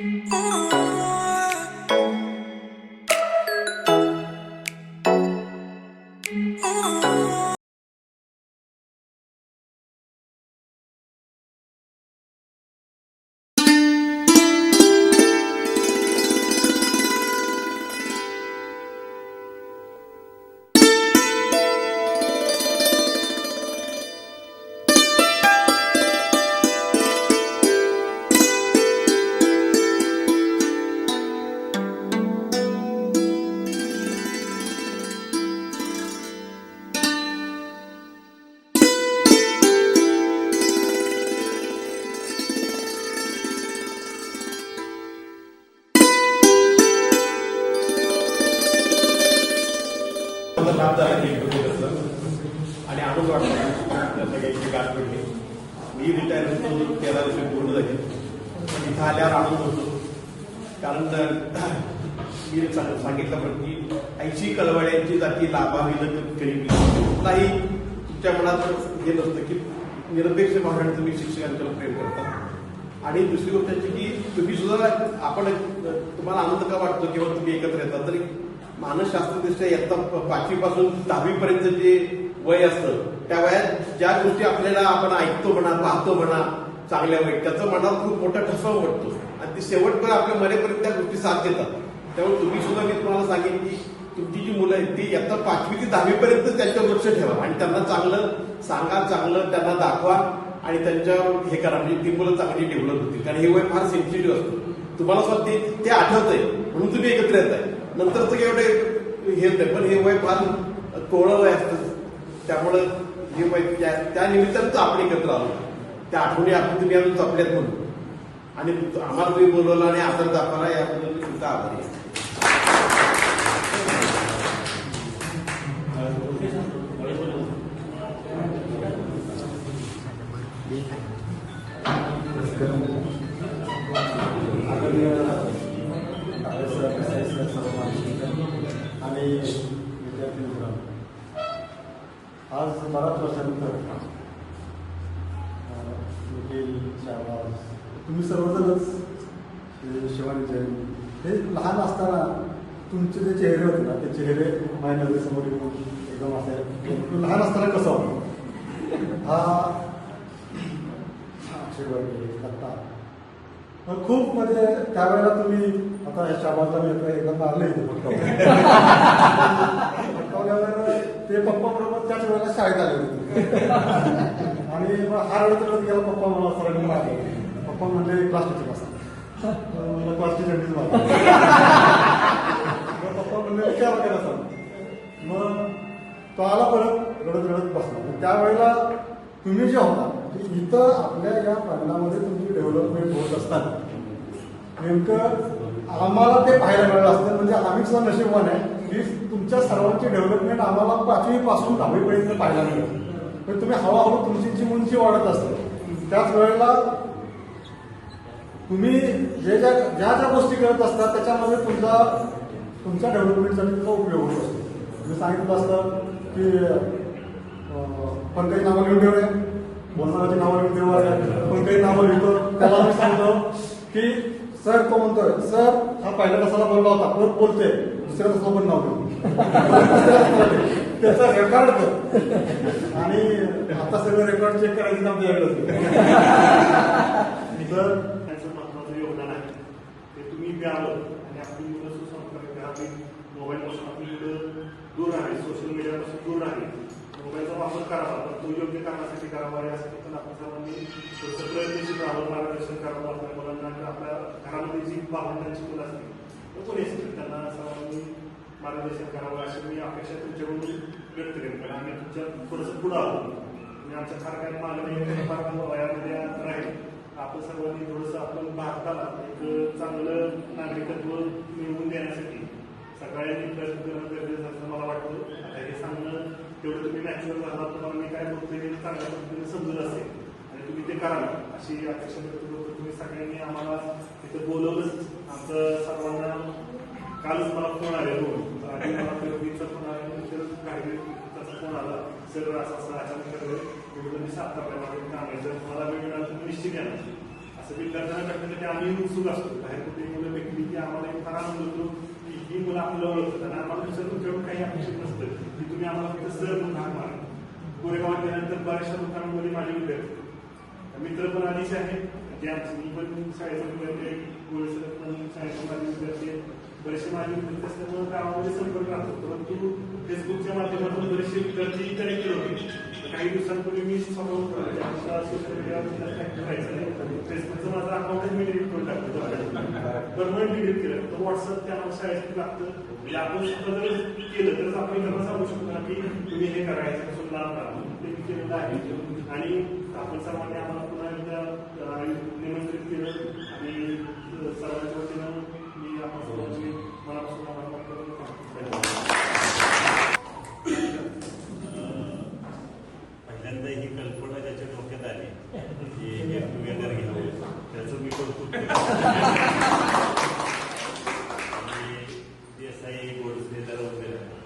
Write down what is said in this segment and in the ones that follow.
माझा ती लाभावी लाभाविलं करी तुमच्या मनात हे नसतं की निरपेक्ष भावनाने तुम्ही शिक्षकांच्यावर प्रेम करता. आणि दुसरी गोष्ट अशी की तुम्ही सुद्धा आपण तुम्हाला आनंद का वाटतो किंवा तुम्ही एकत्र येतात? तरी मानसशास्त्रदृष्ट्या इयत्ता पाचवीपासून दहावीपर्यंत जे वय असतं त्या वयात ज्या गोष्टी आपल्याला आपण ऐकतो म्हणा पाहतो म्हणा चांगल्या वाईट त्याचं मनात खूप मोठा ठसवा वाटतो. आणि ते शेवटपर्यंत आपल्या मरेपर्यंत त्या गोष्टी साथ देतात. त्यामुळे तुम्ही सुद्धा मी तुम्हाला सांगेन की तुमची जी मुलं आहेत ती इयत्ता पाचवी ते दहावी पर्यंत त्यांच्यावर लक्ष ठेवा. आणि त्यांना चांगलं सांगा चांगलं त्यांना दाखवा आणि त्यांच्या हे करा. म्हणजे ती मुलं चांगली डेव्हलप होतील. कारण हे वय फार सेन्सिटिव्ह असतं. तुम्हाला स्वतः ते आठवत आहे म्हणून तुम्ही एकत्र येत आहे नंतरचं एवढे हे होतंय पण हे वय फार कोळं वय असतं. त्यामुळं हे वय त्या त्या निमित्तानंच आपण एकत्र आलो. त्या आठवणी आपण तुम्ही अजून जपल्यात म्हणून. आणि आम्हाला तुम्ही बोलवलं आणि आदर दाखवला याबद्दल तुमचा आभारी आहे. विद्यार्थी मित्रांनो आज बऱ्याच वर्षानंतर. अं, निखिल शाहबाज. तुम्ही सर्वजणच शिवानी जयंती हे लहान असताना तुमचे जे चेहरे होते ना ते चेहरे माझ्या नजरेसमोर येऊन एकदम असे. लहान असताना कसं होतं हा शेवटी दत्ता खूप म्हणजे त्यावेळेला तुम्ही आता याच्या शाबासला मी आता एकदा मारले इथे फटकावल्यावर ते पप्पा बरोबर त्याच वेळेला शाळेत आले होते. आणि मग हा रडत रडत गेला पप्पा मला सरांनी मारले. पप्पा म्हणजे क्लास टीचर असा मला क्लास टीचरनीच मारले. पप्पा म्हणजे विचार केला सर मग तो आला परत रडत रडत बसला. त्यावेळेला तुम्ही जे होता इथं आपल्या या प्रांगणामध्ये तुमची डेव्हलपमेंट होत असताना नेमकं आम्हाला ते पाहायला मिळालं असतं. म्हणजे आम्ही सुद्धा नशीबवान आहे. की तुमच्या सर्वांची डेव्हलपमेंट आम्हाला पाचवी पासून दहावीपर्यंत पाहायला मिळेल. म्हणजे तुम्ही हळूहळू तुमची जी उंची वाढत असते त्याच वेळेला तुम्ही जे ज्या ज्या ज्या गोष्टी करत असता त्याच्यामध्ये तुमचा तुमच्या डेव्हलपमेंटसाठी तुमचा उपयोग होत असतो. मी सांगितलं असतं की पंकज नावा घेऊन ठेवले बोलणाराची नावं घेऊन ठेवा पंकज नावं लिहितो. त्याला मी सांगतो की सर तो म्हणतोय? सर हा पहिल्या तासाला बोलला होता. परत बोलतोय. दुसऱ्या तासाला पण नाव त्याचा रेकॉर्ड कर आणि आता सगळं रेकॉर्ड चेक करायचं काम तुझ्याकडे तर त्यांचं महत्वाचं योगदान आहे. ते तुम्ही द्यावं आणि आपली मुलं सुसंस्कारित करावी मोबाईलपासून आपली मुलं दूर राहावी सोशल मीडियापासून दूर राहावी मोबाईलचा वापर करावा. पण तो योग्य कामासाठी करावा. यासाठी पण आपण सर्वांनी प्रयत्नशील राहावं मार्गदर्शन करावं. आपल्या मुलांना आपल्या घरामध्ये जी भावंडांची मुलं असतील तर कोणी असतील? त्यांना सर्वांनी मार्गदर्शन करावं अशी मी अपेक्षा तुमच्याकडून व्यक्त करेन कारण आम्ही तुमच्या थोडंसं पुढं आलो आणि आमच्या फार काही मागणी फार वयामध्ये राहील. आपण सर्वांनी थोडंसं आपण भारताला एक चांगलं नागरिकत्व मिळवून देण्यासाठी सगळ्यांनी प्रयत्न करणं गरजेचं असं मला वाटतं. आता हे सांगणं तेवढं तुम्ही नॅचरल झाला तुम्हाला मी काय बोलतोय चांगल्या पद्धतीने समजत असेल. आणि तुम्ही ते कराल अशी अपेक्षा करतो सगळ्यांनी आम्हाला तिथं बोलवलंच. आमचं सर्वांना कालच मला फोन आले दोन आधी मला फिरवीचा फोन आला नंतर काही त्याचा फोन आला. सर असं असं अचानक ठरलं एवढं मी सात तारखेला आणायचं मला वेळ मिळाला तुम्ही निश्चित येणार असं विद्यार्थ्यांना करण्यासाठी आम्ही उत्सुक असतो. बाहेर कुठे मुलं भेटली की आम्हाला एक फार आनंद होतो की ही मुलं आपल्याला ओळखतात. आणि आम्हाला दुसरं तुमच्याकडून काही अपेक्षित नसतं की तुम्ही आम्हाला फक्त सर म्हणून हाक मारा. कोरेगावात गेल्यानंतर बऱ्याचशा लोकांमध्ये माझे विद्यार्थी मित्र पण आधीच आहेत. मी पण शाळेचा विद्यार्थी गोळसर पण शाळेचे माझे विद्यार्थी बरेचसे माझे विद्यार्थी असल्यामुळे गावामध्ये संपर्क राहतो. परंतु फेसबुकच्या माध्यमातून बरेचसे विद्यार्थी कनेक्टेड होते. काही दिवसांपूर्वी मी स्वतः सोशल मीडियावर नाही फेसबुकचं माझं अकाउंटच मी डिलीट करून टाकतो. परमनंट डिलीट केलं. तर व्हॉट्सअप त्या शाळेसाठी लागतं. म्हणजे आपण शिकलं जर केलं तरच आपण त्यांना सांगू शकतो ना की तुम्ही हे करायचं पासून लाभ राहा ते केलेलं आहे. आणि आपण सर्वांनी आम्हाला पुन्हा एकदा निमंत्रित केलं आणि सर्वांच्या वतीनं मी आपण सर्वांची मनापासून आभार मानतो धन्यवाद पहिल्यांदा ही कल्पना त्याच्या डोक्यात आली की गेट टुगेदर घ्यावं त्याचं मी कौतुक करतो. आणि देसाई गोडसे जरा उभे राहिले.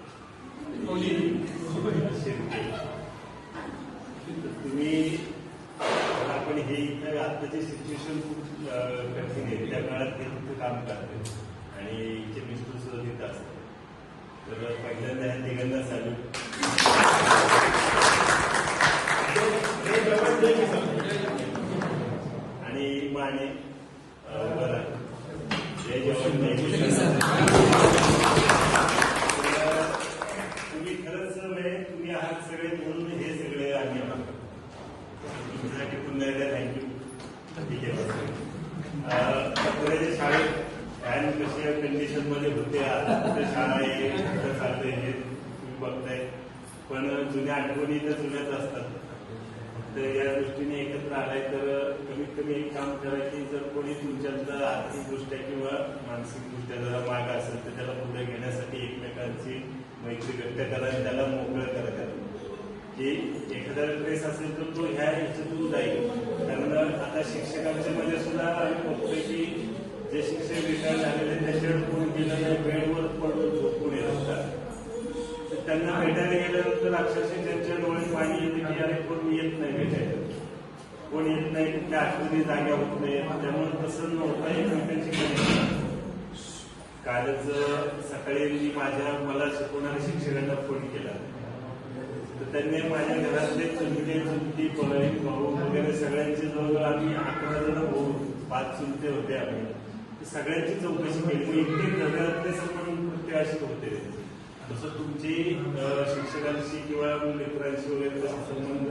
शिर्के. तुम्ही आपण हे इथं आत्ताची सिच्युएशन खूप अं, कठीण आहे त्या काळात ते तिथं काम करते आणि इथे मिस्टर सुद्धा तिथं असतात तर पहिल्यांदा ह्या तिघांना चालू आणि माने अं, बरं जय जवान जय किसान. तर, तुम्ही खरंच म्हणजे तुम्ही आहात सगळे म्हणून हे सगळे आम्ही आहोत. तुमच्यासाठी पुन्हा एकदा थँक्यू ठीक आहे अं, पुण्याच्या शाळेत फॅन कशा कंडिशनमध्ये होते आता कुठे शाळा आहे कुठं चालतंय हे तुम्ही बघताय पण जुन्या आठवणी तर जुन्याच असतात तर या दृष्टीने एकत्र आलाय तर कमीत कमी एक काम करा की जर कोणी तुमच्यातलं आर्थिकदृष्ट्या किंवा मानसिकदृष्ट्या जरा माग असेल तर त्याला पुढे घेण्यासाठी एकमेकांची मैत्री व्यक्त करा आणि त्याला मोकळं करा त्याला. की एखादा ट्रेस असेल तर तो ह्या ह्याच्यातून जाईल. कारण आता शिक्षकांच्या मध्ये सुद्धा आम्ही बघतोय की जे शिक्षक रिटायर झालेले त्याच्यावर कोण गेलेलं बेडवर पडून झोपून येत असतात तर त्यांना भेटायला गेल्यानंतर अक्षरशः त्यांच्या डोळ्यात पाणी येते की अरे कोण येत नाही भेटायला. कोण येत नाही कुठल्या आठवणी जाग्या होत नाही त्यामुळे तसं होता एकमेकांची कालच सकाळी मी माझ्या मला शिकवणाऱ्या शिक्षकांना फोन केला. तर त्यांनी माझ्या घरातले चुलते चुलती बहीण भाऊ वगैरे सगळ्यांचे जवळ आम्ही अकरा जण भाऊ पाच चुलते होते आम्ही. सगळ्यांची चौकशी केली. मी इतके घरातले संबंध प्रत्येकाशी होते. तसं तुमची शिक्षकांशी किंवा मित्रांशी वगैरे तसे संबंध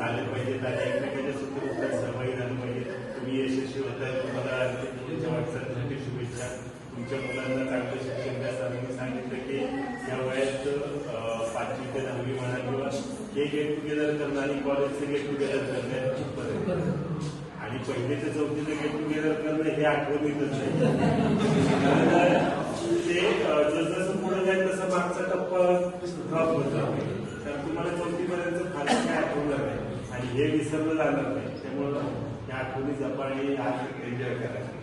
आले पाहिजेत आणि एकमेकांच्या सुखदुःखात सहभागी झाले पाहिजे तुम्ही यशस्वी होत आहे. तुम्हाला तुमच्या वाटचालीसाठी शुभेच्छा. तुमच्या मुलांना चांगलं शिक्षण द्या. आणि मी सांगितलं की या वयात पाचवी ते दहावी म्हणा किंवा हे गेट टुगेदर करणं आणि कॉलेजचं गेट टुगेदर करणं खूप आणि पहिले ते चौथीचं गेट टुगेदर करणं हे आठवणीतच नाही ते जसजसं पुढे जाईल तसं मागचा टप्पा ड्रॉप होत जातो. तर तुम्हाला चौथीपर्यंत खाली काय आठवणार नाही. आणि हे विसरलं जाणार नाही. त्यामुळं या आठवणी जपा आज एन्जॉय करायचं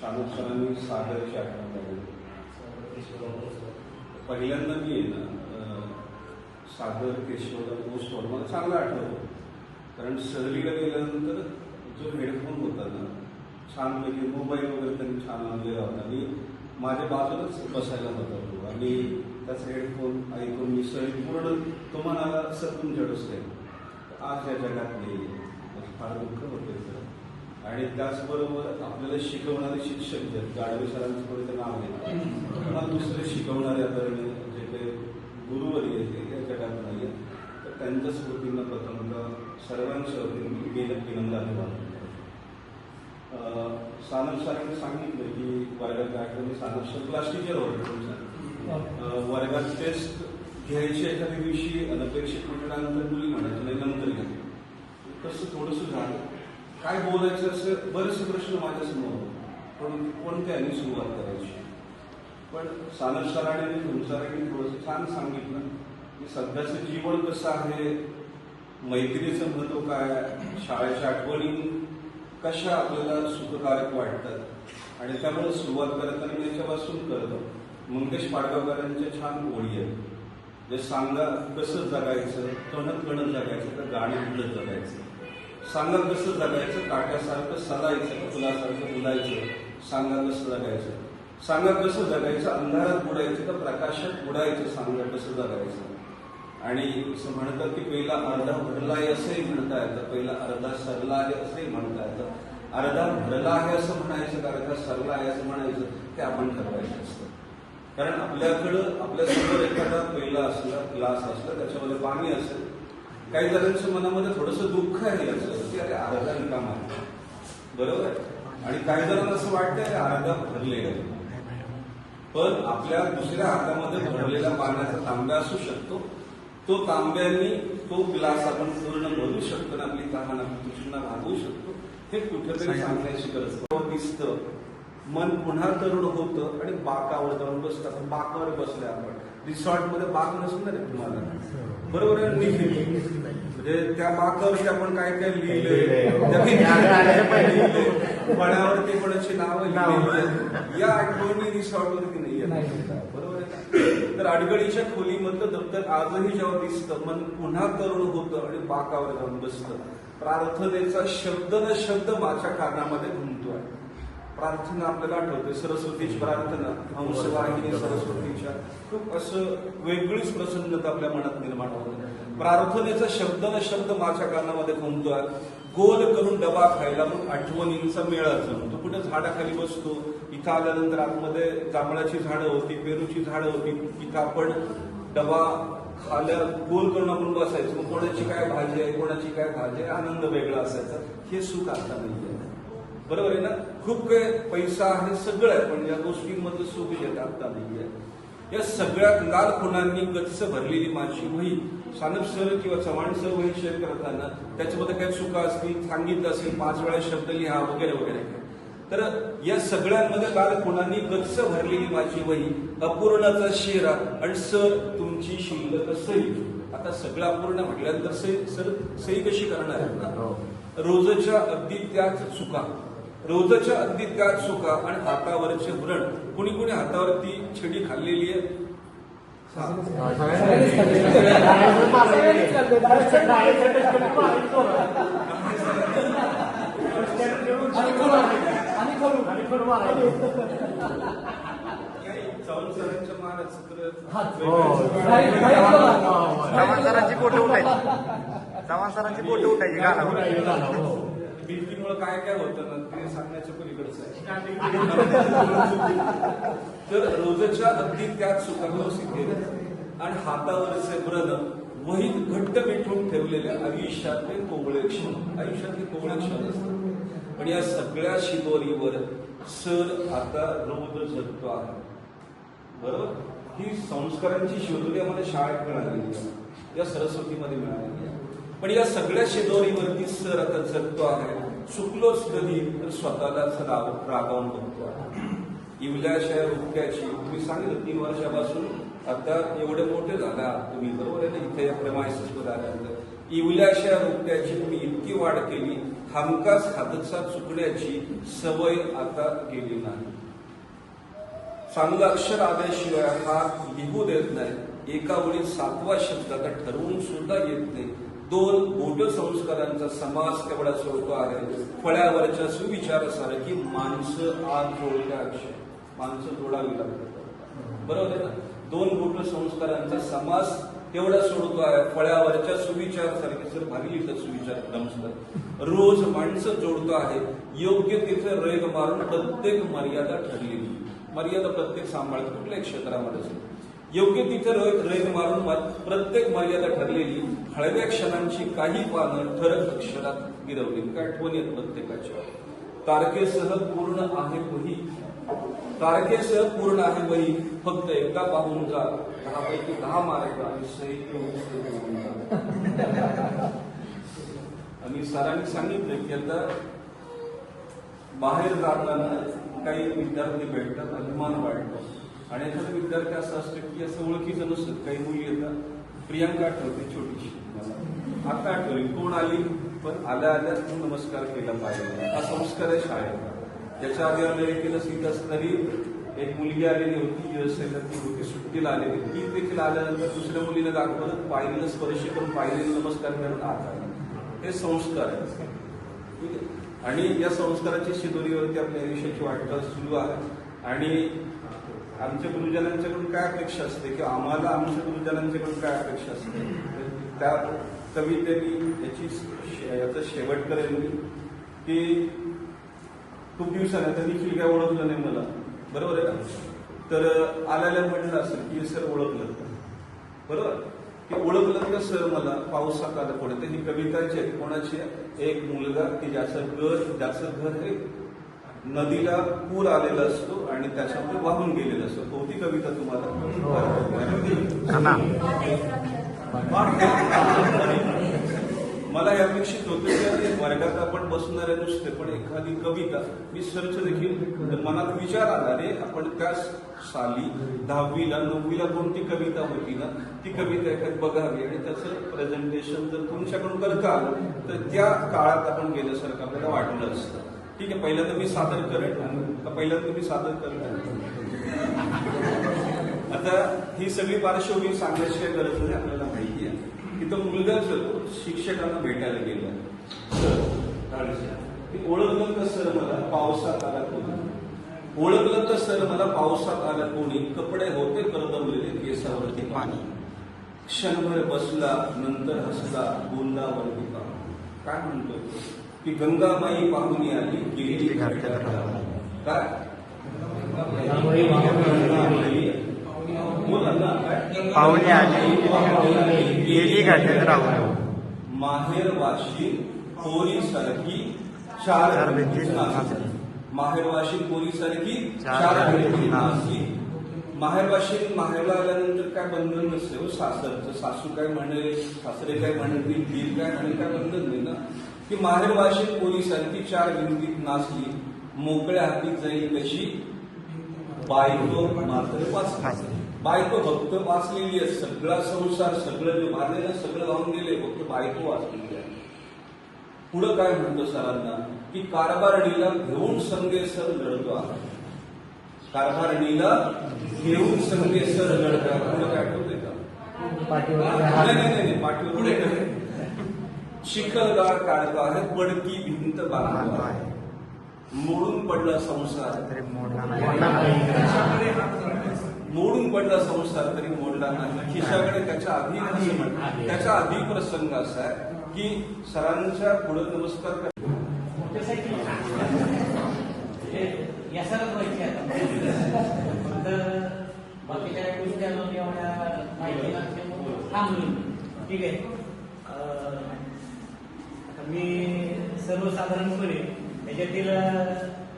शाहरुख सरांनी सागरची आठवण काढली. पहिल्यांदा मी आहे ना सागर केशवला मोस्ट मला चांगलं आठवतो कारण सहलीला गेल्यानंतर जो हेडफोन होता ना छानपैकी मोबाईल वगैरे त्यांनी छान आणलेला होता. आणि माझ्या बाजूलाच बसायला होता तो. आणि त्याचा हेडफोन ऐकून मी सहली पूर्ण तो म्हणाला सर तुमच्याकडंच आहे आज या जगात नाही म्हणजे फार दुःख होते सर आणि त्याचबरोबर आपल्याला शिकवणारे शिक्षक जे आहेत, गाडवे सरांचं थोडं ते नाव आहे मला दुसरे शिकवणारे आदरणीय जे काही गुरुवारी आहेत या जगात नाही आहेत तर त्यांच्या स्मृतींना प्रथमतः सर्वांच्या वतीने मी गेल्या विनंदाने सानप सरांनी सांगितलं की वर्गात आठवणी सानप सर क्लास टीचर होते तुमचा वर्गात टेस्ट घ्यायची एखाद्या दिवशी अनपेक्षित म्हटल्यानंतर मुली म्हणायचं नाही नंतर घ्या. तसं थोडंसं झालं. काय बोलायचं असं बरेचसे प्रश्न माझ्यासमोर होते. पण कोणत्याने सुरुवात करायची? पण सानप सरांनी तुमच्यासाठी थोडंसं छान सांगितलं की सध्याचं जीवन कसं आहे मैत्रीचं महत्त्व काय शाळेच्या आठवणी कशा आपल्याला सुखकारक वाटतात? आणि त्यामुळे सुरुवात करताना मी याच्यापासून करतो. मंगेश पाडगावकरांच्या छान ओळी आहेत. जे सांगा कसं जगायचं कणत कणत जगायचं तर गाणी म्हणत जगायचं. सांगा कसं जगायचं काट्यासारखं सलायचं फुलासारखं फुलायचं सांगा कसं जगायचं. सांगा कसं जगायचं अंधारात बुडायचं तर प्रकाशात बुडायचं सांगा कसं जगायचं. आणि असं म्हणतात की पहिला अर्धा भरला आहे असंही म्हणता येतं पहिला अर्धा सरला आहे असंही म्हणता येतं. अर्धा भरला आहे असं म्हणायचं का? अर्धा सरला आहे असं म्हणायचं? ते आपण ठरवायचं असतं. कारण आपल्याकडं आपल्यासमोर एखादा पहिला असला ग्लास असला त्याच्यामध्ये पाणी असेल काही जणांच्या मनामध्ये थोडंसं दुःख आहे याचं की अरे अर्धा रिकामा आहे बरोबर? आहे आणि काही जणांना असं वाटतं की अर्धा भरलेला आहे पण आपल्या दुसऱ्या हातामध्ये भरलेला पाण्याचा तांब्या असू शकतो तो तांब्यानी तो ग्लास आपण पूर्ण भरू शकतो आणि आपली तहान आपली तृष्णा भागवू शकतो. हे कुठेतरी सांगण्याची गरज आहे. दिसतं. मन पुन्हा तरुण होतं आणि बाकावर जाऊन बसतं. आपण बाकावर बसले आपण. रिसॉर्टमध्ये बाक नसणार आहे तुम्हाला. बरोबर आहे म्हणजे त्या बाकावरती आपण काय काय लिहिलंय फळ्यावरती कोणाची नावं आहेत. या आठवणी रिसॉर्टवरती नाही. बरोबर आहे? तर अडगडीच्या खोलीमधलं दप्तर आजही जेव्हा दिसतं मन पुन्हा करुण होतं आणि बाकावर जाऊन बसतं. प्रार्थनेचा शब्द न शब्द माझ्या कानामध्ये घुमतोय. प्रार्थना आपल्याला आठवते सरस्वतीची प्रार्थना हंसवाहिनी सरस्वतीच्या. खूप असं वेगळीच प्रसन्नता आपल्या मनात निर्माण होते. प्रार्थनेचा शब्द न शब्द माझ्या कानामध्ये घुमतोय. गोल करून डबा खायला मग आठवणींचा मेळा तो कुठे झाडाखाली बसतो इथं आल्यानंतर आतमध्ये जांभळाची झाडं होती पेरूची झाडं होती इथं आपण डबा खाल्या गोल करून आपण बसायचो. मग कोणाची काय भाजी आहे कोणाची काय भाजी आहे आनंद वेगळा असायचा. हे सुख आता नाही आहे बरोबर आहे ना? खूप काही पैसा आहे सगळं आहे पण या गोष्टींमधलं सुख येत आता नाही आहे या सगळ्यात लाल खुणांनी गच्च भरलेली माझी वही सानप सर किंवा चव्हाण सर वही शेअर करताना त्याच्यामध्ये काही चुका असतील सांगितलं असेल पाच वेळा शब्द लिहा वगैरे वगैरे. तर या सगळ्यांमध्ये लाल खुणांनी गच्च भरलेली माझी वही अपूर्णाचा शेरा आणि सर तुमची शिल्लक सही. आता सगळं अपूर्ण म्हटल्यानंतर सही सर सही कशी करणार आहेत ना? रोजच्या अगदी त्याच चुका. रोजच्या अगदी त्याच चुका आणि हातावरचे व्रण कुणी कुणी हातावरती छडी खाल्लेली आहे? चव्हाण सरांची फोटो उठायची? चव्हाण सरांची फोटो उठायची? गाणं. भिंतीमुळे काय काय होतं ना ते सांगण्याच्या पलीकडचं आहे. तर रोजच्या अगदी त्याच सुखावस्थित आणि हातावरचे व्रत वहीत घट्ट मिठून ठेवलेले आयुष्यातले कोवळे क्षण. आयुष्यातले कोवळे क्षण असतात. पण या सगळ्या शिदोरीवर सर आता रोज जगतो आहे. बरोबर? ही संस्कारांची शिदोरी आम्हाला शाळेत मिळालेली आहे. या सरस्वतीमध्ये मिळालेली आहे. पण या सगळ्या शिदोरीवरती सर आता जगतो आहे. चुकलोच कधी तर स्वतःलाच राग रागावून बघतो आहे. इवल्याशा रुपयाची तुम्ही सांगितलं तीन वर्षापासून आता एवढे मोठे झाला तुम्ही बरोबर आहे ना इथे या मायसेसमध्ये आल्यानंतर. इवल्याशा रुपयाची तुम्ही इतकी वाढ केली हमखास हातचा चुकण्याची सवय आता गेली नाही. चांगलं अक्षर आल्याशिवाय हा लिहू देत नाही. एका वेळी सातवा शब्द आता ठरवून सुद्धा येत नाही. दोन मोठ्या संस्कारांचा समास तेवढा सोडतो आहे. फळ्यावरच्या सुविचारासारखी माणसं आज जोडल्या अक्षय माणसं जोडावी लागतात. बरोबर आहे ना? दोन बोध संस्कारांचा समास तेवढा सोडतो आहे. फळ्यावरच्या सुविचारासारखे सर भागली तर सुविचार नमस्कार. रोज माणसं जोडतो आहे. योग्य तिथे रेग मारून प्रत्येक मर्यादा ठरलेली. मर्यादा प्रत्येक सांभाळत कुठल्या क्षेत्रामध्ये असेल योग्य तिथे रैन मारून प्रत्येक मर्यादा ठरलेली हळव्या क्षणांची काही पानं ठरक अक्षरात गिरवली. काय आठवण येत प्रत्येकाच्या? तारखेसह पूर्ण आहे वही. तारखेसह पूर्ण आहे वही. फक्त एकदा पाहून जा. दहापैकी दहा मार्क आणि सही आणि सरांनी सांगितलं की आता बाहेर जाताना काही विद्यार्थी भेटतात अभिमान वाटतो आणि एखादा विद्यार्थी असं असतं की असं ओळखीचं नसतं काही मुली येतात. प्रियांका आठवते छोटीशी. मला. आता आठवली कोण आली? पण आल्या आल्या तू नमस्कार केला पाहिजे. हा संस्कार आहे शाळेत त्याच्या आधी अमेरिकेला सीट असणारी एक मुलगी आलेली होती युएसएला ती होती सुट्टीला आलेली ती देखील आल्यानंतर दुसऱ्या मुलीला दाखवलं पायरीला स्पर्श करून पायरीला नमस्कार करून आत. हे संस्कार आहे. ठीक आहे? आणि या संस्काराची शिदोरीवरती आपल्या आयुष्याची वाटचाल सुरू आहे. आणि आमच्या गुरुजनांच्याकडून काय अपेक्षा असते किंवा आम्हाला आमच्या गुरुजनांच्याकडून काय अपेक्षा असते? त्या कवितेने याची शे- याचा शेवट करेल मी की खूप दिवसाने त्यांनी की काय ओळखलं नाही मला. बरोबर आहे का? तर आल्याला म्हटलं असेल की सर ओळखलं बरोबर? की ओळखलं का सर मला? पावसात आलं पुढे तर ही कविताची आहे कोणाची? एक मुलगा की ज्याचं घर ज्याचं घर हे नदीला पूर आलेला असतो आणि त्याच्यामध्ये वाहून गेलेलं असतं. कोणती कविता तुम्हाला हा. ना. मला हे अपेक्षित होतं की वर्गात आपण बसणारे नुसते पण एखादी कविता मी सर्च देखील मनात विचार आला रे आपण त्या साली दहावीला नववीला कोणती कविता होती ना ती कविता एखादी बघावी आणि त्याचं प्रेझेंटेशन जर तुमच्याकडून करता आलं तर त्या काळात आपण गेल्यासारखं आपल्याला वाटलं असतं. ठीक आहे पहिल्यांदा मी सादर करेन. आणि पहिल्यांदा मी सादर करत आता ही सगळी पार्श्वभूमी सांगण्याची काही गरज नाही आपल्याला माहिती आहे. की तो मुलगा जो शिक्षकांना भेटायला गेला. सर ओळखलं का सर मला? पावसात आला कोणी ओळखलं तर सर मला? पावसात आला कोणी कपडे होते करदमलेले केसावरती पाणी. क्षणभर बसला नंतर हसला बोलला वरती काय म्हणतो? की गंगामाई पाहुणी आली गेली काय? पाहुणे आली, गेली घाटात राहून. माहेर वाशी पोरी सारखी चार. माहेर वाशी पोरी सारखी चार. नाचली माहेर वाशी माहेरला आल्यानंतर काय बंधन नसते हो सासरचं. सासू काय म्हणेल सासरे काय म्हणतील दीर काय म्हणेल काय बंधन नाही ना. की माहेर वाशी पोरी सारखी चार भिंतीत नाचली. मोकळ्या हाती जाईल कशी बायको मात्र वाचली. बायको फक्त वाचलेली आहे. सगळा संसार सगळं जे बांधलेलं सगळं लावून गेले फक्त बायको वाचलेली आहे. पुढं काय म्हणतो सरांना? की कारभारणीला घेऊन संगेसर लढतो आहे कारभारणीला घेऊन संगेसर लढतो पुढं काय ठेवते का? नाही नाही नाही पाठीवर पुढे चिखलगार काढतो आहे पडकी भिंत बांधतो आहे. मोडून पडला संसार. तरी मोडला नाही. मोडून पडला संसार तरी मोडला नाही. खिशाकडे त्याच्या आधी त्याच्या आधी प्रसंग असा आहे की सरांच्या पुढे नमस्कार बाकीच्या गोष्टी अजून एवढ्या माहिती ठीक आहे. मी सर्वसाधारणपणे त्याच्यातील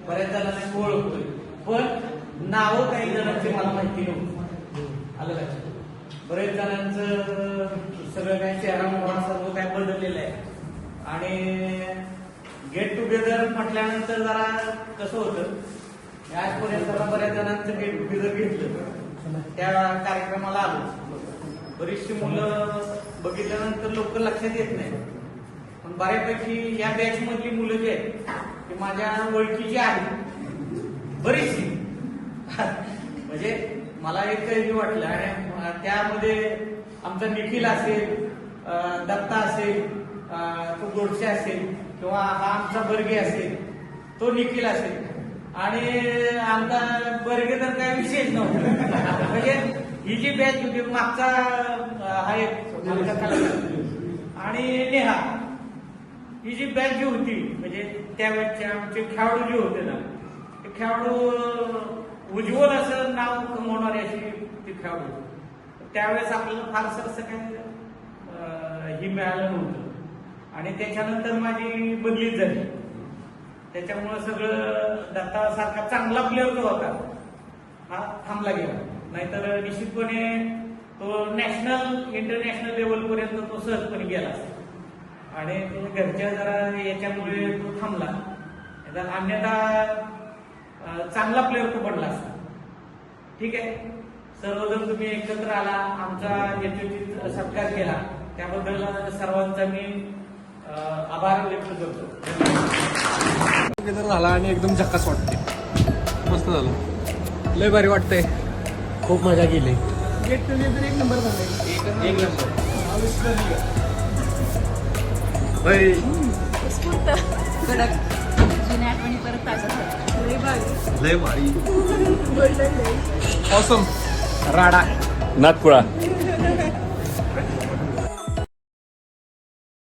बऱ्याच जणांना ओळखतोय पण नावं काही जणांची मला माहिती नव्हती. आलं लक्षात बरेच जणांचं सगळं काही चेहरा मोहरा सर्व काय बदललेलं आहे. आणि गेट टुगेदर म्हटल्यानंतर जरा कसं होतं आजपर्यंत जरा बऱ्याच जणांचं गेट टुगेदर घेतलं. त्या कार्यक्रमाला आलो. बरीचशी मुलं बघितल्यानंतर लोक लक्षात येत नाही. बऱ्यापैकी या बॅच मधली मुलं जी आहेत ती माझ्या ओळखीची आहेत. बरीचशी. म्हणजे मला एक हे वाटलं आणि त्यामध्ये आमचा निखिल असेल दत्ता असेल तो गोडसे असेल किंवा हा आमचा बर्गे असेल तो निखिल असेल. आणि आमचा बर्गे तर काय विशेष नव्हता. म्हणजे ही जी बॅच होती मागचा हा एक. आणि नेहा. ही जी बॅच जी होती म्हणजे त्यावेळेचे आमचे खेळाडू जे होते ना ते खेळाडू उज्ज्वल असं नाव कमवणारे अशी ते खेळाडू त्यावेळेस आपल्याला फारसं असं काही ही मिळालं नव्हतं. आणि त्याच्यानंतर माझी बदलीच झाली. त्याच्यामुळं सगळं दत्ता सारखा चांगला प्लेअर जो होता. हा थांबला गेला. नाहीतर निश्चितपणे तो नॅशनल इंटरनॅशनल लेवलपर्यंत तो सहजपणे गेला असता. आणि ते घरच्या जरा याच्यामुळे तो थांबला. अन्यथा चांगला प्लेअर तो बनला असता. ठीक आहे? सर्वजण तुम्ही एकत्र आला आमचा यथोचित सत्कार केला. त्याबद्दल सर्वांचा मी आभार व्यक्त करतो. झाला आणि एकदम झकास वाटते. मस्त झालं. लय भारी वाटतंय. खूप मजा गेट टुगेदर एक नंबर झालं एक नंबर उत्स्फूर्त कडक. जुन्या आठवणी परत ताज्या झाल्या. लय भारी. ऑसम राडा. नागपुरा